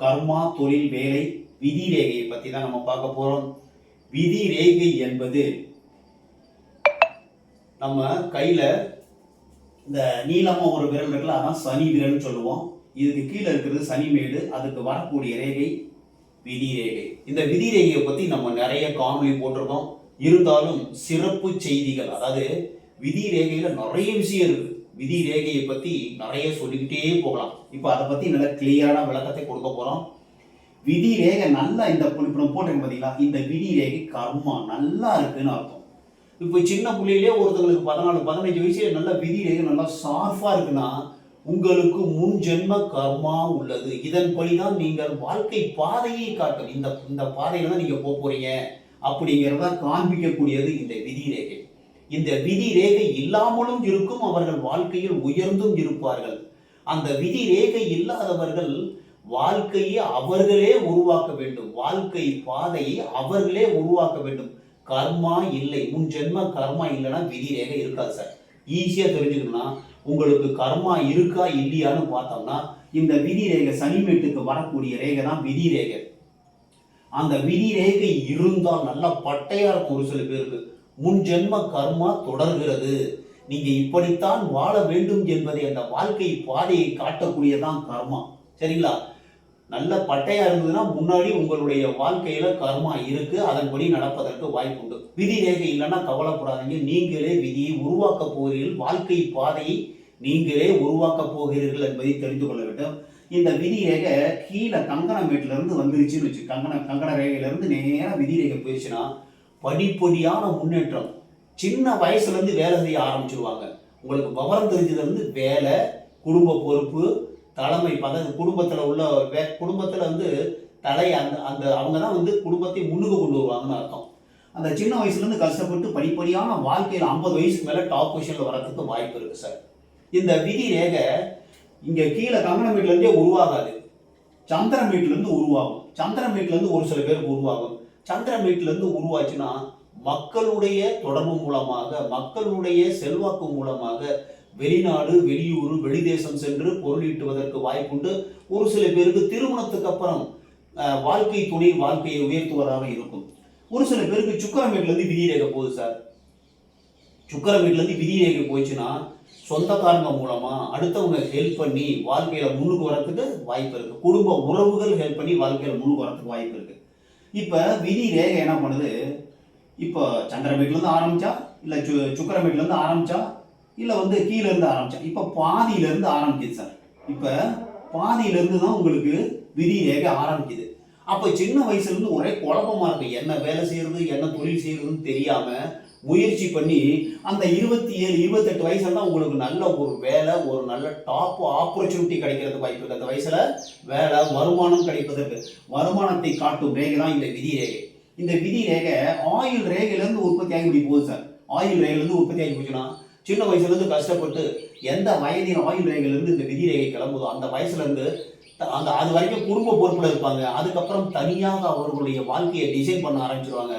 கர்மா தொழில் வேலை விதி ரேகையை பற்றி தான் நம்ம பார்க்க போகிறோம் விதி ரேகை என்பது நம்ம கையில் இந்த நீளமாக ஒரு விரல் இருக்குல்ல அதான் சனி விரல்னு சொல்லுவோம். இதுக்கு கீழே இருக்கிறது சனிமேடு அதுக்கு வரக்கூடிய ரேகை விதி ரேகை. இந்த விதி ரேகையை பற்றி நம்ம நிறைய காணொலி போட்டிருக்கோம். இருந்தாலும் சிறப்பு செய்திகள் அதாவது விதி ரேகையில் நிறைய விஷயம் இருக்கு. விதி ரேகையை பற்றி நிறைய சொல்லிக்கிட்டே போகலாம். இப்போ அதை பற்றி நல்ல கிளியரான விளக்கத்தை கொடுக்க போகிறோம் விதி ரேகை நல்லா இந்த இப்போ நம்ம பார்த்தீங்களா இந்த விதி ரேகை கர்மா நல்லா இருக்குன்னு அர்த்தம். இப்போ சின்ன பிள்ளையிலே ஒருத்தங்களுக்கு பதினாலு பதினஞ்சு வயசுல நல்ல விதி ரேகை நல்லா ஷார்ஃபாக இருக்குன்னா உங்களுக்கு முன் ஜென்ம கர்மா உள்ளது. இதன்படி தான் நீங்கள் வாழ்க்கை பாதையை காட்டும். இந்த இந்த பாதையில தான் நீங்கள் போக போறீங்க. அப்படிங்கிறத காண்பிக்கக்கூடியது இந்த விதி ரேகை இந்த விதி ரேகை இல்லாமலும் இருக்கும் அவர்கள் வாழ்க்கையில் உயர்ந்தும் இருப்பார்கள். அந்த விதி ரேகை இல்லாதவர்கள் வாழ்க்கையை அவர்களே உருவாக்க வேண்டும். வாழ்க்கை பாதையை அவர்களே உருவாக்க வேண்டும். கர்மா இல்லை. உன் ஜென்ம கர்மா இல்லைன்னா விதி ரேகை இருக்காது சார். ஈஸியாக தெரிஞ்சுக்கணும்னா உங்களுக்கு கர்மா இருக்கா இல்லையான்னு பார்த்தோம்னா இந்த விதி ரேகை சனிமேட்டுக்கு வரக்கூடிய ரேகை தான் விதி ரேகை அந்த விதி ரேகை இருந்தால் நல்லா பட்டையாக இருக்கும் ஒரு சில பேருக்கு. முன் ஜென்ம கர்மா தொடர்கிறது. நீங்க இப்படித்தான் வாழ வேண்டும் என்பதை அந்த வாழ்க்கை பாதையை காட்டக்கூடியதான் கர்மா. சரிங்களா? நல்ல பட்டையா இருந்ததுன்னா முன்னாடி உங்களுடைய வாழ்க்கையில கர்மா இருக்கு. அதன்படி நடப்பதற்கு வாய்ப்பு உண்டு. விதி ரேகை இல்லைன்னா கவலைப்படாதீங்க. நீங்களே விதியை உருவாக்க போகிறீர்கள். வாழ்க்கை பாதையை நீங்களே உருவாக்க போகிறீர்கள் என்பதை தெரிந்து கொள்ள வேண்டும். இந்த விதி ரேகை கீழே கங்கண மேட்ல இருந்து வந்துருச்சுன்னு வச்சு கங்கண கங்கண ரேகையில இருந்து விதி ரேகை போயிடுச்சுன்னா படிப்படியான முன்னேற்றம். சின்ன வயசுலேருந்து வேலை செய்ய ஆரம்பிச்சிருவாங்க. உங்களுக்கு விவரம் தெரிஞ்சதுலேருந்து வேலை குடும்ப பொறுப்பு தலைமை பதவி குடும்பத்தில் உள்ள வே குடும்பத்தில் வந்து தலை அந்த அந்த அவங்க தான் வந்து குடும்பத்தை முன்னுக்கு கொண்டு வருவாங்கன்னு அர்த்தம். அந்த சின்ன வயசுலேருந்து கஷ்டப்பட்டு படிப்படியான வாழ்க்கையில் ஐம்பது வயசுக்கு மேலே டாப் பொசிஷனில் வரதுக்கு வாய்ப்பு இருக்குது சார் இந்த விதி ரேகை இங்கே கீழே கங்கணமேட்ல வீட்டிலேருந்தே உருவாகாது. சந்திரன் வீட்டிலேருந்து உருவாகும். சந்திரன் இருந்து ஒரு சில பேருக்கு உருவாகும். சந்திரமேட்ல இருந்து உருவாச்சுன்னா மக்களுடைய தொடர்பு மூலமாக மக்களுடைய செல்வாக்கு மூலமாக வெளிநாடு வெளியூர் வெளிதேசம் சென்று பொருளீட்டுவதற்கு வாய்ப்புண்டு. ஒரு சில பேருக்கு திருமணத்துக்கு அப்புறம் வாழ்க்கை துணை வாழ்க்கையை உயர்த்துவதாக இருக்கும். ஒரு சில பேருக்கு சுக்கரமேட்ல இருந்து விதி ரேகை போகுது சார். சுக்கரமேட்ல வீட்டிலேருந்து விதி ரேகை சொந்தக்காரங்க மூலமா அடுத்தவங்க ஹெல்ப் பண்ணி வாழ்க்கையில முன்னுக்கு வரத்துக்கு வாய்ப்பு இருக்கு. குடும்ப உறவுகள் ஹெல்ப் பண்ணி வாழ்க்கையில முன்னுக்கு வரத்துக்கு வாய்ப்பு இருக்கு. இப்போ விதி ரேகை என்ன பண்ணுது? இப்போ சந்திரமேட்ல ஆரம்பித்தா இல்லை சு சுக்கரமேட்ல ஆரம்பித்தா இல்லை வந்து கீழே இருந்து இப்போ பாதியிலேருந்து ஆரம்பிக்குது சார். இப்போ பாதியிலேருந்து தான் உங்களுக்கு விதி ரேகை ஆரம்பிக்குது. அப்போ சின்ன வயசுலேருந்து ஒரே குழப்பமா இருக்கு. என்ன வேலை செய்கிறது என்ன தொழில் செய்கிறதுன்னு தெரியாமல் முயற்சி பண்ணி அந்த இருபத்தி ஏழு இருபத்தெட்டு வயசுல தான் உங்களுக்கு நல்ல ஒரு வேலை ஒரு நல்ல டாப் ஆப்பர்ச்சுனிட்டி கிடைக்கிறதுக்கு வாய்ப்பு இருக்கு. அந்த வயசுல வேலை வருமானம் கிடைப்பதற்கு வருமானத்தை காட்டும் ரேகை தான் இந்த விதி ரேகை. இந்த விதி ரேகை ஆயில் ரேகையிலேருந்து உற்பத்தி ஆகி முடியும் போகுது சார். ஆயில் ரேகையிலேருந்து உற்பத்தி ஆகி போச்சுன்னா சின்ன வயசுலேருந்து கஷ்டப்பட்டு எந்த வயதின் ஆயில் ரேகையிலேருந்து இந்த விதி ரேகை கிளம்புதோ அந்த வயசுலேருந்து அந்த அது வரைக்கும் குடும்ப பொறுப்பில் இருப்பாங்க. அதுக்கப்புறம் தனியாக அவர்களுடைய வாழ்க்கையை டிசைன் பண்ண ஆரம்பிச்சிருவாங்க.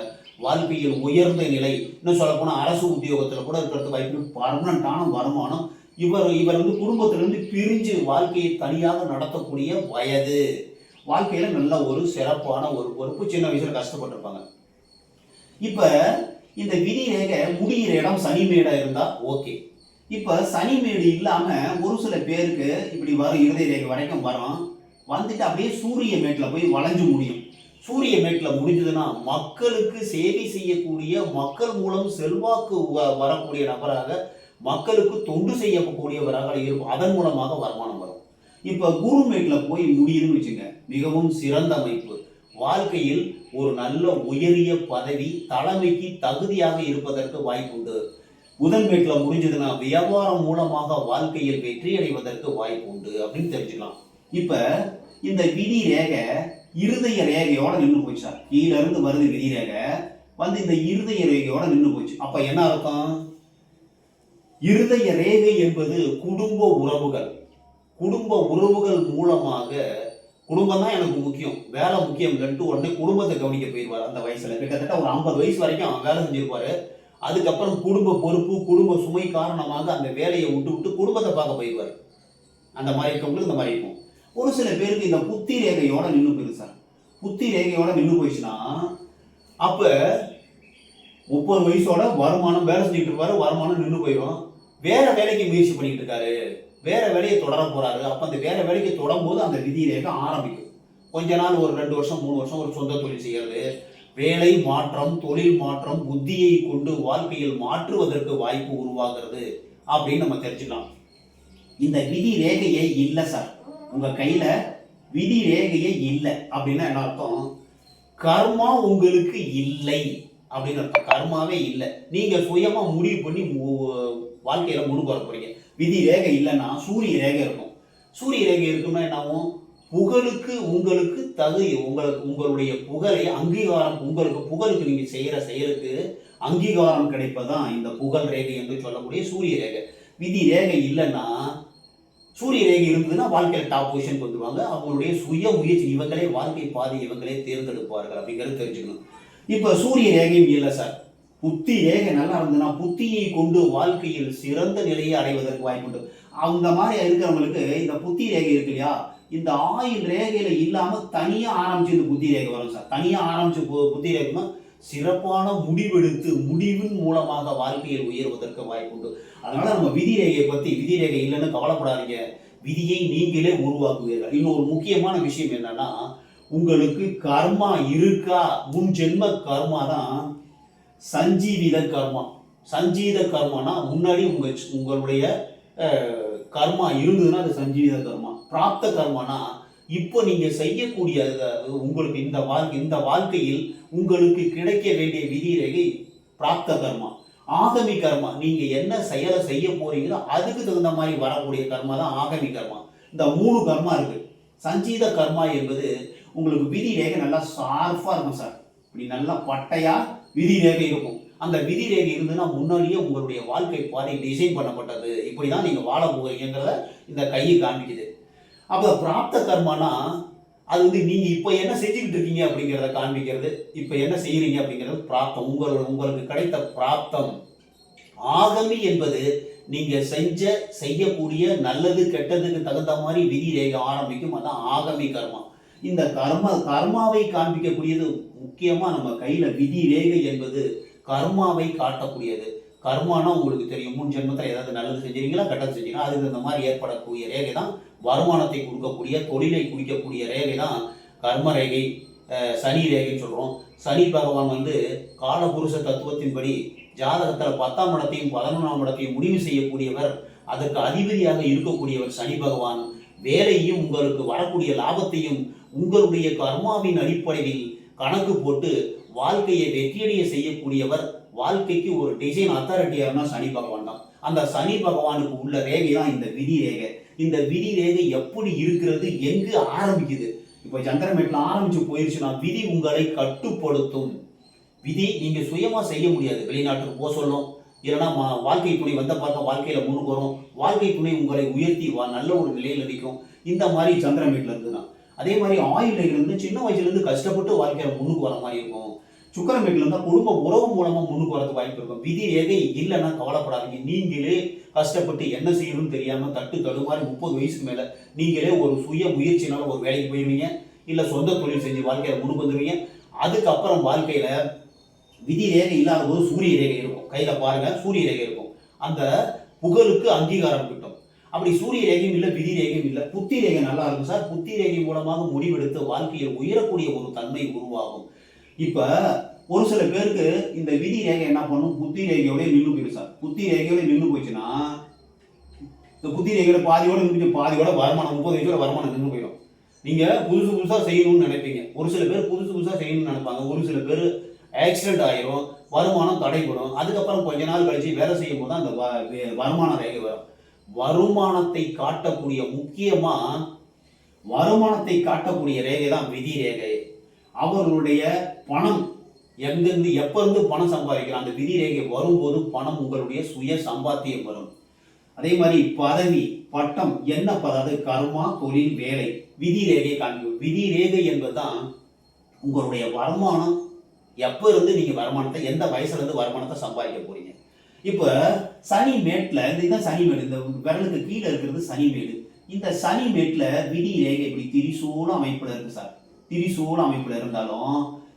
வாழ்க்கையில் உயர்ந்த நிலை இன்னும் சொல்லப்போனால் அரசு உத்தியோகத்தில் கூட இருக்கிறது வாய்ப்பு. பர்மனண்டான வருமானம். இவர் இவர் வந்து குடும்பத்திலிருந்து பிரிஞ்சு வாழ்க்கையை தனியாக நடத்தக்கூடிய வயது. வாழ்க்கையில் நல்ல ஒரு சிறப்பான ஒரு பொறுப்பு. சின்ன வயசில் கஷ்டப்பட்டிருப்பாங்க. இப்போ இந்த விதி ரேகை முடிகிற இடம் சனி மேடம் இருந்தால் ஓகே. இப்போ சனி மேடு இல்லாமல் ஒரு சில பேருக்கு இப்படி வரும் இருதய ரேகை வரைக்கும் வரும். வந்துட்டு அப்படியே சூரிய மேட்டில் போய் வளைஞ்சு முடியும். சூரிய மேட்டில் முடிஞ்சதுன்னா மக்களுக்கு சேவை செய்யக்கூடிய மக்கள் மூலம் செல்வாக்கு வ- வரக்கூடிய நபராக மக்களுக்கு தொண்டு செய்யக்கூடியவராக இருக்கும். அதன் மூலமாக வருமானம் வரும். இப்போ குரு மேட்டில் போய் முடியுதுன்னு வச்சுங்க மிகவும் சிறந்த அமைப்பு. வாழ்க்கையில் ஒரு நல்ல உயரிய பதவி தலைமைக்கு தகுதியாக இருப்பதற்கு வாய்ப்புண்டு புதன் மேட்டில் முடிஞ்சதுன்னா வியாபாரம் மூலமாக வாழ்க்கையில் வெற்றி அடைவதற்கு வாய்ப்பு உண்டு அப்படின்னு தெரிஞ்சுக்கலாம். இப்போ இந்த விதி ரேகை இருதய ரேகையோட நின்று போச்சு சார். கீழ இருந்து வருது விதி ரேகை. வந்து இந்த இருதய ரேகையோட நின்று போச்சு. அப்ப என்ன அர்த்தம்? இருதய ரேகை என்பது குடும்ப உறவுகள். குடும்ப உறவுகள் மூலமாக குடும்பம் தான் எனக்கு முக்கியம். வேலை முக்கியம் இல்லைன்ட்டு உடனே குடும்பத்தை கவனிக்க போயிடுவார் அந்த வயசுல கிட்டத்தட்ட ஒரு ஐம்பது வயசு வரைக்கும் அவன் வேலை செஞ்சிருப்பாரு. அதுக்கப்புறம் குடும்ப பொறுப்பு குடும்ப சுமை காரணமாக அந்த வேலையை விட்டு விட்டு குடும்பத்தை பார்க்க போயிடுவார் அந்த மாதிரி இருக்கவங்களுக்கு இந்த மாதிரி இருக்கும். ஒரு சில பேருக்கு இந்த புத்தி ரேகையோட நின்று போயிருக்கு சார். புத்தி ரேகையோட நின்று போயிடுச்சுன்னா அப்ப முப்பது வயசோட வருமானம் வேலை செஞ்சுட்டு இருப்பாரு வருமானம் நின்று போயிடும். வேற வேலைக்கு முயற்சி பண்ணிட்டு இருக்காரு. வேற வேலையை தொடர போறாரு. அப்ப அந்த வேற வேலைக்கு தொடரும்போது அந்த விதி ரேகை ஆரம்பிக்கும். கொஞ்ச நாள் ஒரு ரெண்டு வருஷம் மூணு வருஷம் ஒரு சொந்த தொழில் செய்யறது. வேலை மாற்றம் தொழில் மாற்றம் புத்தியை கொண்டு வாழ்க்கையில் மாற்றுவதற்கு வாய்ப்பு உருவாகிறது அப்படின்னு நம்ம தெரிஞ்சுக்கலாம். இந்த விதி ரேகையே இல்லை சார். உங்க கையில விதி ரேகையே இல்லை அப்படின்னா என்ன அர்த்தம்? கர்மா உங்களுக்கு இல்லை அப்படின்னு அர்த்தம். கர்மாவே இல்லை. நீங்க சுயமா முடிவு பண்ணி மு- வாழ்க்கையில முன்னுக்கு வர போறீங்க. விதி ரேகை இல்லைன்னா சூரிய ரேகை இருக்கும். சூரிய ரேகை இருக்குன்னா என்னாகும்? புகழுக்கு உங்களுக்கு தகுதி உங்களுக்கு உங்களுடைய புகழை அங்கீகாரம் உங்களுக்கு புகழுக்கு நீங்க செய்யற செயலுக்கு அங்கீகாரம் கிடைப்பதான் இந்த புகழ் ரேகை என்று சொல்லக்கூடிய சூரிய ரேகை விதி ரேகை இல்லைன்னா சூரிய ரேகை இருந்ததுன்னா வாழ்க்கையில டாப் பொசிஷன் வந்துருவாங்க அவங்களுடைய சுய முயற்சி இவங்களே வாழ்க்கை பாதை இவங்களே தேர்ந்தெடுப்பார்கள் அப்படிங்கிறது தெரிஞ்சுக்கணும். இப்போ சூரிய ரேகையும் இல்லை சார். புத்தி ரேகை நல்லா இருந்ததுன்னா புத்தியை கொண்டு வாழ்க்கையில் சிறந்த நிலையை அடைவதற்கு வாய்ப்புண்டு அந்த மாதிரி இருக்கிறவங்களுக்கு இந்த புத்தி ரேகை இருக்கு இல்லையா? இந்த ஆயுள் ரேகையில் இல்லாமல் தனியாக ஆரம்பிச்சு இந்த புத்தி ரேகை வரும் சார். தனியாக ஆரம்பிச்சு புத்தி ரேகைன்னா சிறப்பான முடிவெடுத்து முடிவின் மூலமாக வாழ்க்கையில் உயர்வதற்கு வாய்ப்புண்டு. அதனால நம்ம விதி ரேகையை பத்தி விதி ரேகை இல்லைன்னு கவலைப்படாதீங்க. விதியை நீங்களே உருவாக்குவீர்கள். இன்னொரு முக்கியமான விஷயம் என்னன்னா உங்களுக்கு கர்மா இருக்கா? முன் ஜென்ம கர்மா தான் சஞ்சீவித கர்மா. சஞ்சீத கர்மானா முன்னாடி உங்க உங்களுடைய கர்மா இருந்ததுன்னா அது சஞ்சீவித கர்மா. பிராப்த கர்மானா இப்போ நீங்கள் செய்யக்கூடிய உங்களுக்கு இந்த வாழ்க்கை இந்த வாழ்க்கையில் உங்களுக்கு கிடைக்க வேண்டிய விதி ரேகை பிராப்த கர்மா ஆகமி கர்மா. நீங்கள் என்ன செயலை செய்ய போறீங்களோ அதுக்கு தகுந்த மாதிரி வரக்கூடிய கர்மா தான் ஆகமி கர்மா. இந்த மூணு கர்மா இருக்கு. சஞ்சீத கர்மா என்பது உங்களுக்கு விதி ரேகை நல்லா ஷார்ப்பாக இருக்கும் சார். இப்படி நல்லா பட்டையாக விதி ரேகை இருக்கும். அந்த விதி ரேகை இருந்ததுன்னா முன்னாடியே உங்களுடைய வாழ்க்கை பாதை டிசைன் பண்ணப்பட்டது. இப்படி தான் நீங்கள் வாழ போகிறீங்கிறத இந்த கையை காண்பிக்குது. அப்போ பிராப்த கர்மானா அது வந்து நீங்கள் இப்போ என்ன செஞ்சுக்கிட்டு இருக்கீங்க அப்படிங்கிறத காண்பிக்கிறது இப்போ என்ன செய்கிறீங்க அப்படிங்கிறது பிராப்தம். உங்களோட உங்களுக்கு கிடைத்த பிராப்தம். ஆகமி என்பது நீங்கள் செஞ்ச செய்யக்கூடிய நல்லது கெட்டதுக்கு தகுந்த மாதிரி விதி ரேகம் ஆரம்பிக்கும். அதான் ஆகமி கர்மா. இந்த கர்ம கர்மாவை காண்பிக்கக்கூடியது முக்கியமாக நம்ம கையில் விதி ரேகை என்பது கர்மாவை காட்டக்கூடியது. கர்மானா உங்களுக்கு தெரியும். முன் ஜென்மத்தில் ஏதாவது நல்லது செஞ்சீங்களா கெட்டது செஞ்சீங்களா அதுக்கு தகுந்த மாதிரி ஏற்படக்கூடிய ரேகை தான் வருமானத்தை கொடுக்கக்கூடிய தொழிலை குறிக்கக்கூடிய ரேகை தான் கர்ம ரேகை சனி ரேகைன்னு சொல்கிறோம் சனி பகவான் வந்து காலபுருஷ தத்துவத்தின்படி ஜாதகத்தில் பத்தாம் இடத்தையும் பதினொன்றாம் இடத்தையும் முடிவு செய்யக்கூடியவர் அதற்கு அதிபதியாக இருக்கக்கூடியவர் சனி பகவான். வேலையும் உங்களுக்கு வரக்கூடிய லாபத்தையும் உங்களுடைய கர்மாவின் அடிப்படையில் கணக்கு போட்டு வாழ்க்கையை வெற்றியடைய செய்யக்கூடியவர் வாழ்க்கைக்கு ஒரு டிசைன் அத்தாரிட்டியார்னா சனி பகவான் தான் அந்த சனி பகவானுக்கு உள்ள ரேகை தான் இந்த விதி ரேகை. இந்த விதி ரேகை எப்படி இருக்கிறது எங்கு ஆரம்பிக்குது? இப்போ சந்திரமேட்டில் ஆரம்பிச்சு போயிருச்சுன்னா விதி உங்களை கட்டுப்படுத்தும். விதி நீங்க சுயமா செய்ய முடியாது. வெளிநாட்டுக்கு போக சொல்லும். இல்லைன்னா மா- வாழ்க்கை துணை வந்த பார்க்க வாழ்க்கையில முன்னுக்கு வரும். வாழ்க்கை துணை உங்களை உயர்த்தி வா நல்ல ஒரு நிலையில் நிற்கும் இந்த மாதிரி சந்திரமேட்டில் தான் அதே மாதிரி ஆயுள் இருந்து சின்ன வயசுலேருந்து கஷ்டப்பட்டு வாழ்க்கையில முன்னுக்கு வர மாதிரி இருக்கும். சுக்கரமேட்டில் இருந்தால் குடும்ப உறவு மூலமாக முன்னுக்கு வரது வாய்ப்பு இருக்கும். விதி ரேகை இல்லைன்னா கவலைப்படாதீங்க. நீங்களே கஷ்டப்பட்டு என்ன செய்யணும்னு தெரியாமல் தட்டு தடுமாறி முப்பது வயசுக்கு மேலே நீங்களே ஒரு சுய முயற்சினால ஒரு வேலைக்கு போயிடுவீங்க இல்லை சொந்த தொழில் செஞ்சு வாழ்க்கையில் முன்னுக்கு வந்துருவீங்க. அதுக்கப்புறம் வாழ்க்கையில் விதி ரேகை இல்லாத போது சூரிய ரேகை இருக்கும். கையில் பாருங்கள் சூரிய ரேகை இருக்கும். அந்த புகழுக்கு அங்கீகாரம் கிட்டும். அப்படி சூரிய ரேகையும் இல்லை விதி ரேகையும் இல்லை. புத்தி ரேகை நல்லா இருக்கும் சார். புத்தி ரேகை மூலமாக முடிவெடுத்து வாழ்க்கையில் உயரக்கூடிய ஒரு தன்மை உருவாகும். இப்போ ஒரு சில பேருக்கு இந்த விதி ரேகை என்ன பண்ணும்? புத்தி ரேகையோடய நின்று போயிடும் சார். புத்தி ரேகையோட நின்று போச்சுன்னா இந்த புத்தி ரேகையோட பாதியோட நின்று பாதியோட வருமானம் முப்பது வயசோட வருமானம் நின்று போயிடும். நீங்கள் புதுசு புதுசாக செய்யணும்னு நினைப்பீங்க. ஒரு சில பேர் புதுசு புதுசாக செய்யணும்னு நினைப்பாங்க. ஒரு சில பேர் ஆக்சிடென்ட் ஆயிரும் வருமானம் தடைப்படும் அதுக்கப்புறம் கொஞ்ச நாள் கழிச்சு வேலை செய்யும் போது அந்த வ- வே- வருமான ரேகை வரும். வருமானத்தை காட்டக்கூடிய முக்கியமாக வருமானத்தை காட்டக்கூடிய ரேகை தான் விதி ரேகை. அவர்களுடைய பணம் எங்கிருந்து எப்போருந்து பணம் சம்பாதிக்கலாம் அந்த விதி ரேகை வரும்போது பணம் உங்களுடைய சுய சம்பாத்தியம் வரும். அதே மாதிரி பதவி பட்டம் என்ன பதாவது கர்மா தொழில் வேலை. விதி ரேகை காண்பிக்கும் விதி ரேகை என்பதுதான் உங்களுடைய வருமானம். எப்ப இருந்து நீங்க வருமானத்தை எந்த வயசுல இருந்து வருமானத்தை சம்பாதிக்க போறீங்க? இப்போ சனி மேட்ல இதுதான் சனி மேடு. இந்த விரலுக்கு கீழே இருக்கிறது சனி மேடு. இந்த சனி மேட்ல விதி ரேகை இப்படி திரிசூல அமைப்புல இருக்கு சார். திரிசூல அமைப்பில் இருந்தாலும்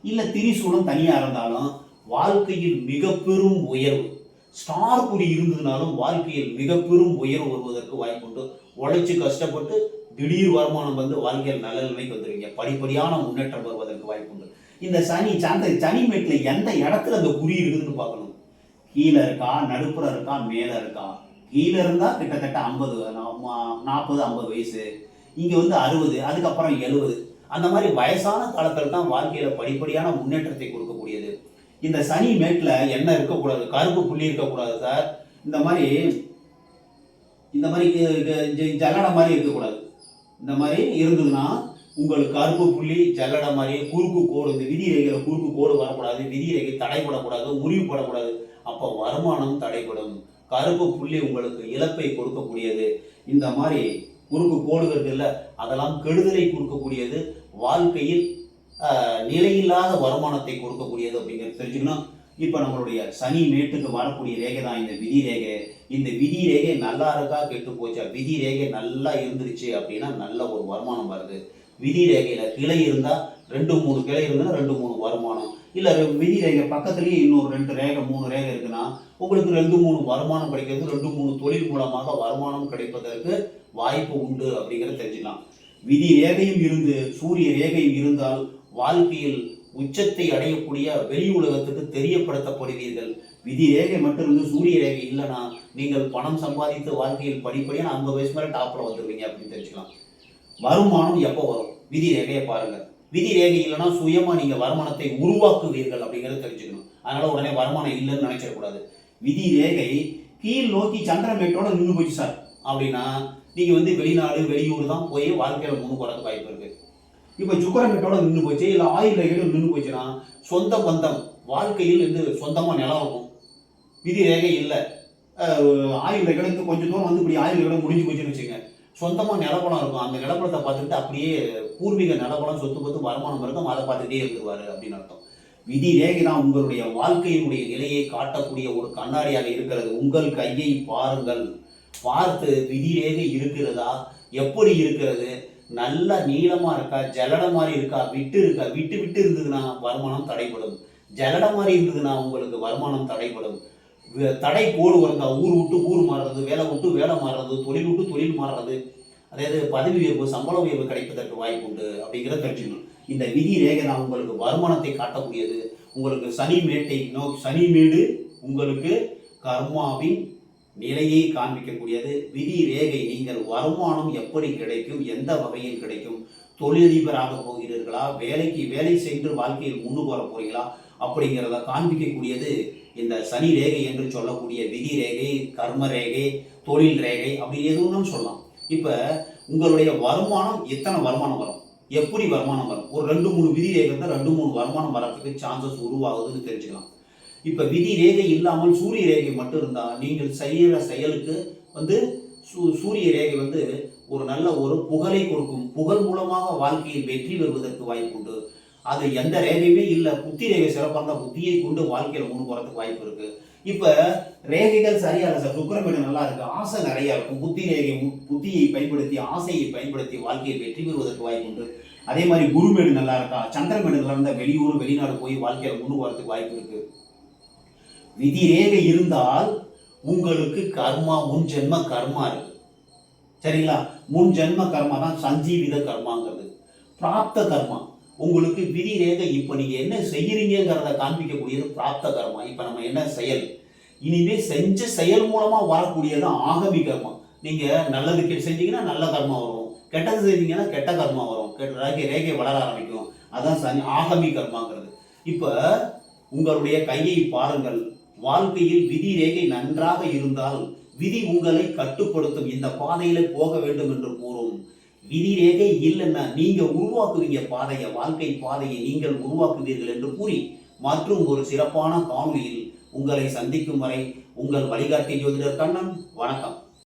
இல்லை திரிசூலம் தனியாக இருந்தாலும் வாழ்க்கையில் மிக பெரும் உயர்வு. ஸ்டார் குறி இருந்ததுனாலும் வாழ்க்கையில் மிக பெரும் உயர்வு வருவதற்கு வாய்ப்புண்டு உழைச்சி கஷ்டப்பட்டு திடீர் வருமானம் வந்து வாழ்க்கையில் நல்ல நிலைக்கு வந்துருவீங்க. படிப்படியான முன்னேற்றம் வருவதற்கு வாய்ப்புண்டு இந்த சனி சாந்த சனி மேட்டில் எந்த இடத்துல அந்த குறி இருக்குதுன்னு பார்க்கணும். கீழே இருக்கா நடுப்புற இருக்கா மேலே இருக்கா? கீழே இருந்தால் கிட்டத்தட்ட ஐம்பது நாற்பது ஐம்பது வயசு. இங்கே வந்து அறுபது அதுக்கப்புறம் எழுபது. அந்த மாதிரி வயசான காலத்தில் தான் வாழ்க்கையில படிப்படியான முன்னேற்றத்தை கொடுக்கக்கூடியது. இந்த சனி மேட்ல என்ன இருக்கக்கூடாது கருப்பு புள்ளி இருக்கக்கூடாது சார். இந்த மாதிரி இந்த மாதிரி ஜல்லடை மாதிரி இருக்கக்கூடாது. இந்த மாதிரி இருந்ததுன்னா உங்களுக்கு கருப்பு புள்ளி ஜல்லடை மாதிரி குறுக்கு கோடு இந்த விதி ரேகையில் குறுக்கு கோடு வரக்கூடாது விதி ரேகை தடைபடக்கூடாது முறிவு படக்கூடாது. அப்போ வருமானம் தடைபடும். கருப்பு புள்ளி உங்களுக்கு இழப்பை கொடுக்கக்கூடியது. இந்த மாதிரி குறுக்கு கோடுகள் இல்லை அதெல்லாம் கெடுதலை கொடுக்கக்கூடியது. வாழ்க்கையில் நிலையில்லாத வருமானத்தை கொடுக்கக்கூடியது அப்படிங்கிறது தெரிஞ்சுக்கணும். இப்போ நம்மளுடைய சனி மேட்டுக்கு வரக்கூடிய ரேகை தான் இந்த விதி ரேகை. இந்த விதி ரேகை நல்லா இருக்கா கெட்டு போச்சா? விதி ரேகை நல்லா இருந்துருச்சு அப்படின்னா நல்ல ஒரு வருமானம் வருது. விதி ரேகையில் கிளை இருந்தால் ரெண்டு மூணு கிளை இருந்தால் ரெண்டு மூணு வருமானம். இல்லை விதி ரேகை பக்கத்துலேயே இன்னொரு ரெண்டு ரேகை மூணு ரேகை இருக்குன்னா உங்களுக்கு ரெண்டு மூணு வருமானம் கிடைக்கிறது ரெண்டு மூணு தொழில் மூலமாக வருமானம் கிடைப்பதற்கு வாய்ப்பு உண்டு அப்படிங்கிறத தெரிஞ்சுக்கலாம். விதி ரேகையும் இருந்து சூரிய ரேகையும் இருந்தால் வாழ்க்கையில் உச்சத்தை அடையக்கூடிய வெளி உலகத்துக்கு தெரியப்படுத்தப்படுவீர்கள். விதி ரேகை மட்டும் இருந்து சூரிய ரேகை இல்லைன்னா நீங்கள் பணம் சம்பாதித்து வாழ்க்கையில் படிப்படியாக ஐம்பது வயசு மேலே டாப்பில் வந்துருவீங்க அப்படின்னு தெரிஞ்சுக்கலாம். வருமானம் எப்போ வரும்? விதி ரேகையை பாருங்கள் விதி ரேகை இல்லைன்னா சுயமாக நீங்கள் வருமானத்தை உருவாக்குவீர்கள் அப்படிங்கிறத தெரிஞ்சுக்கணும். அதனால் உடனே வருமானம் இல்லைன்னு நினைச்சிடக்கூடாது. விதி ரேகை கீழ் நோக்கி சந்திரமேட்டோட நின்று போச்சு சார். அப்படின்னா நீங்கள் வந்து வெளிநாடு வெளியூர் தான் போய் வாழ்க்கையில் முன்னு போகிறதுக்கு வாய்ப்பு இருக்குது இப்போ சுக்கரமேட்டோட நின்று போச்சு இல்லை ஆயுள் ரேகையோட நின்று போச்சுன்னா சொந்த பந்தம் வாழ்க்கையில் வந்து சொந்தமாக நிலம் இருக்கும் விதி ரேகை இல்லை. ஆயுள் ரேகைக்கு கொஞ்சம் தூரம் வந்து இப்படி ஆயுள் ரேகையோட முடிஞ்சு போச்சுன்னு வச்சுங்க சொந்தமாக நிலப்படம் இருக்கும். அந்த நிலப்படத்தை பார்த்துட்டு அப்படியே பூர்வீக நிலப்படம் சொத்து பத்து வருமானம் இருக்கும் அதை பார்த்துட்டே இருந்துருவாரு அப்படின்னு அர்த்தம். விதி ரேகை தான் உங்களுடைய வாழ்க்கையினுடைய நிலையை காட்டக்கூடிய ஒரு கண்ணாடியாக இருக்கிறது. உங்கள் கையை பாருங்கள். பார்த்து விதி ரேகை இருக்கிறதா? எப்படி இருக்கிறது? நல்ல நீளமாக இருக்கா? ஜலட மாதிரி இருக்கா? விட்டு இருக்கா? விட்டு விட்டு இருந்ததுன்னா வருமானம் தடைப்படும் ஜலட மாதிரி இருந்ததுன்னா உங்களுக்கு வருமானம் தடைப்படும் தடை கோடு ஊர் விட்டு ஊர் மாறுறது வேலை விட்டு வேலை மாறுறது தொழில் விட்டு தொழில் மாறுறது. அதாவது பதவி உயர்வு சம்பள உயர்வு கிடைப்பதற்கு வாய்ப்பு உண்டு அப்படிங்கிற தெரிஞ்சுக்கணும். இந்த விதி ரேகை தான் உங்களுக்கு வருமானத்தை காட்டக்கூடியது. உங்களுக்கு சனி மேட்டை நோ சனி மேடு உங்களுக்கு கர்மாவின் நிலையை காண்பிக்கக்கூடியது. விதி ரேகை நீங்கள் வருமானம் எப்படி கிடைக்கும்? எந்த வகையில் கிடைக்கும்? தொழிலதிபராக போகிறீர்களா? வேலைக்கு வேலை சென்று வாழ்க்கையில் முன்னு போற போறீங்களா? அப்படிங்கிறத காண்பிக்கக்கூடியது இந்த சனி ரேகை என்று சொல்லக்கூடிய விதி ரேகை கர்ம ரேகை தொழில் ரேகை அப்படி எதுவும் சொல்லலாம். இப்போ உங்களுடைய வருமானம் எத்தனை வருமானம் வரும்? எப்படி வருமானம் வரும்? ஒரு ரெண்டு மூணு விதி ரேகை இருந்தால் ரெண்டு மூணு வருமானம் வரத்துக்கு சான்சஸ் உருவாகுதுன்னு தெரிஞ்சுக்கலாம். இப்ப விதி ரேகை இல்லாமல் சூரிய ரேகை மட்டும் இருந்தால் நீங்கள் செய்கிற செயலுக்கு வந்து சூ- சூரிய ரேகை வந்து ஒரு நல்ல ஒரு புகழை கொடுக்கும். புகழ் மூலமாக வாழ்க்கையில் வெற்றி பெறுவதற்கு வாய்ப்புண்டு அது எந்த ரேகையுமே இல்லை. புத்தி ரேகை சிறப்பாக இருந்தால் புத்தியை கொண்டு வாழ்க்கையில் முன்னு போறதுக்கு வாய்ப்பு இருக்கு. இப்ப ரேகைகள் சரியா இல்லை சார்? சுக்கிரமேடு நல்லா இருக்கு. ஆசை நிறைய இருக்கும். புத்தி ரேகை புத்தியை பயன்படுத்தி ஆசையை பயன்படுத்தி வாழ்க்கையில் வெற்றி பெறுவதற்கு வாய்ப்பு உண்டு. அதே மாதிரி குருமேடு நல்லா இருக்கா? சந்திரமேடு நல்லா இருந்தா வெளியூர் வெளிநாடு போய் வாழ்க்கையில முன்னு போறதுக்கு வாய்ப்பு இருக்கு. விதி ரேகை இருந்தால் உங்களுக்கு கர்மா முன் ஜென்ம கர்மா இருக்கு. சரிங்களா? முன் ஜென்ம கர்மா தான் சஞ்சீவித கர்மாங்கிறது. பிராப்த கர்மா. உங்களுக்கு விதி ரேகை இப்போ நீங்கள் என்ன செய்கிறீங்கிறத காண்பிக்கக்கூடியது பிராப்த கர்மா. இப்போ நம்ம என்ன செயல்? இனிமே செஞ்ச செயல் மூலமாக வரக்கூடியது ஆகமி கர்மா. நீங்கள் நல்லது கெட்டு செஞ்சீங்கன்னா நல்ல கர்மா வரும். கெட்டது செஞ்சீங்கன்னா கெட்ட கர்மா வரும். கெட்ட ரேகை ரேகை வளர ஆரம்பிக்கும். அதான் சனி ஆகமி கர்மாங்கிறது. இப்போ உங்களுடைய கையை பாருங்கள். வாழ்க்கையில் விதி ரேகை நன்றாக இருந்தால் விதி உங்களை கட்டுப்படுத்தும். இந்த பாதையில போக வேண்டும் என்று கூறும். விதி ரேகை இல்லைன்னா நீங்க உருவாக்குவீங்க பாதையை வாழ்க்கை பாதையை நீங்கள் உருவாக்குவீர்கள் என்று கூறி மற்றும் ஒரு சிறப்பான காணொலியில் உங்களை சந்திக்கும் வரை உங்கள் வழிகாட்டி ஜோதிடர் கண்ணன் வணக்கம்.